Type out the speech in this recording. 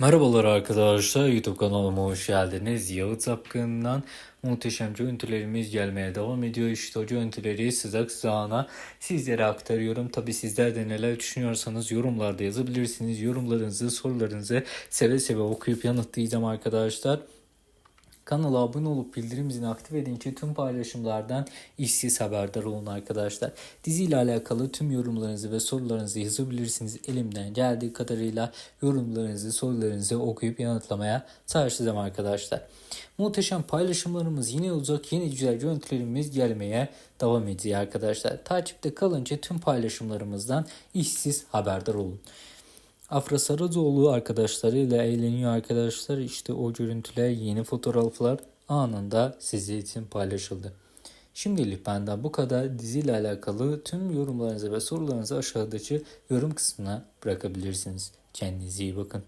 Merhabalar arkadaşlar YouTube kanalıma hoş geldiniz. Yağıt Apkın'dan muhteşem görüntülerimiz gelmeye devam ediyor. İşte o görüntüleri sıcak sıcağına sizlere aktarıyorum. Tabi sizler de neler düşünüyorsanız yorumlarda yazabilirsiniz. Yorumlarınızı, sorularınızı seve seve okuyup yanıtlayacağım arkadaşlar. Kanala abone olup bildirim zilini aktif edince tüm paylaşımlardan işsiz haberdar olun arkadaşlar. Diziyle alakalı tüm yorumlarınızı ve sorularınızı yazabilirsiniz. Elimden geldiği kadarıyla yorumlarınızı, sorularınızı okuyup yanıtlamaya çalışacağım arkadaşlar. Muhteşem paylaşımlarımız yine olacak. Yeni güzel görüntülerimiz gelmeye devam ediyor arkadaşlar. Takipte kalınca tüm paylaşımlarımızdan işsiz haberdar olun. Afra Saracoğlu arkadaşlarıyla eğleniyor arkadaşlar. İşte o görüntüler, yeni fotoğraflar anında sizin için paylaşıldı. Şimdilik benden bu kadar. Diziyle alakalı tüm yorumlarınızı ve sorularınızı aşağıdaki yorum kısmına bırakabilirsiniz. Kendinize iyi bakın.